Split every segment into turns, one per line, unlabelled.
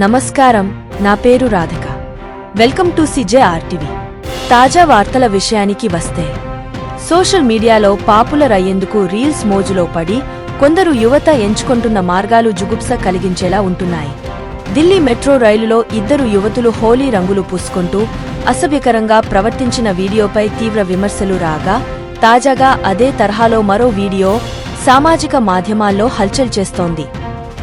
నమస్కారం నా పేరు Radhika. Welcome to CJ RTV. తాజా వార్తల విషయానికి వస్తే సోషల్ మీడియాలో పాపులర్ అయ్యేందుకు రీల్స్ మోజులో పడి కొందరు యువత ఎంచుకుంటున్న మార్గాలు జుగుప్స కలిగించేలా ఉంటున్నాయి. ఢిల్లీ మెట్రో రైలులో ఇద్దరు యువతులు హోలీ రంగులు పూసుకుంటూ అసభ్యకరంగా ప్రవర్తించిన వీడియోపై తీవ్ర విమర్శలు రాగా తాజాగా అదే తరహాలో మరో వీడియో సామాజిక మాధ్యమాల్లో హల్చల్ చేస్తోంది.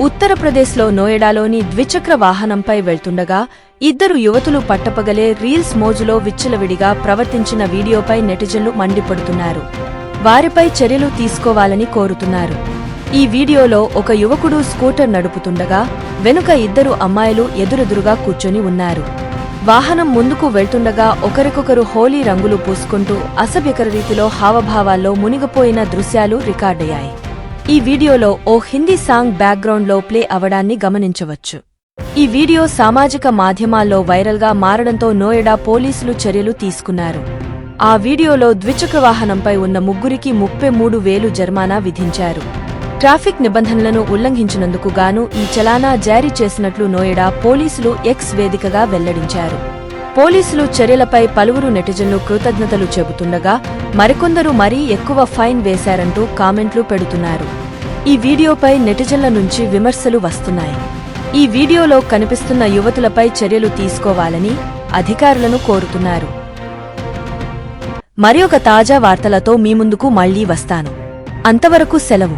ఉత్తరప్రదేశ్లో నోయడాలోని ద్విచక్ర వాహనంపై వెళ్తుండగా ఇద్దరు యువతులు పట్టపగలే రీల్స్ మోజులో విచ్చలవిడిగా ప్రవర్తించిన వీడియోపై నెటిజన్లు మండిపడుతున్నారు. వారిపై చర్యలు తీసుకోవాలని కోరుతున్నారు. ఈ వీడియోలో ఒక యువకుడు స్కూటర్ నడుపుతుండగా వెనుక ఇద్దరు అమ్మాయిలు ఎదురెదురుగా కూర్చొని ఉన్నారు. వాహనం ముందుకు వెళ్తుండగా ఒకరికొకరు హోలీ రంగులు పూసుకుంటూ అసభ్యకర రీతిలో హావభావాల్లో మునిగిపోయిన దృశ్యాలు రికార్డయ్యాయి. ఈ వీడియోలో ఓ హిందీ సాంగ్ బ్యాక్గ్రౌండ్లో ప్లే అవడాన్ని గమనించవచ్చు. ఈ వీడియో సామాజిక మాధ్యమాల్లో వైరల్గా మారడంతో నోయడా పోలీసులు చర్యలు తీసుకున్నారు. ఆ వీడియోలో ద్విచక్ర వాహనంపై ఉన్న ముగ్గురికి ముప్పై మూడు వేలు జరిమానా విధించారు. ట్రాఫిక్ నిబంధనలను ఉల్లంఘించినందుకు గాను ఈ చలానా జారీ చేసినట్లు నోయడా పోలీసులు ఎక్స్ వేదికగా వెల్లడించారు. పోలీసులు చర్యలపై పలువురు నెటిజన్లు కృతజ్ఞతలు చెబుతుండగా మరికొందరు మరీ ఎక్కువ ఫైన్ వేశారంటూ కామెంట్లు పెడుతున్నారు. ఈ వీడియోపై నెటిజన్ల నుంచి విమర్శలు వస్తున్నాయి. ఈ వీడియోలో కనిపిస్తున్న యువతులపై చర్యలు తీసుకోవాలని అధికారులను కోరుతున్నారు. మరి ఒక తాజా వార్తలతో మీ ముందుకు మళ్ళీ వస్తాను. అంతవరకు సెలవు.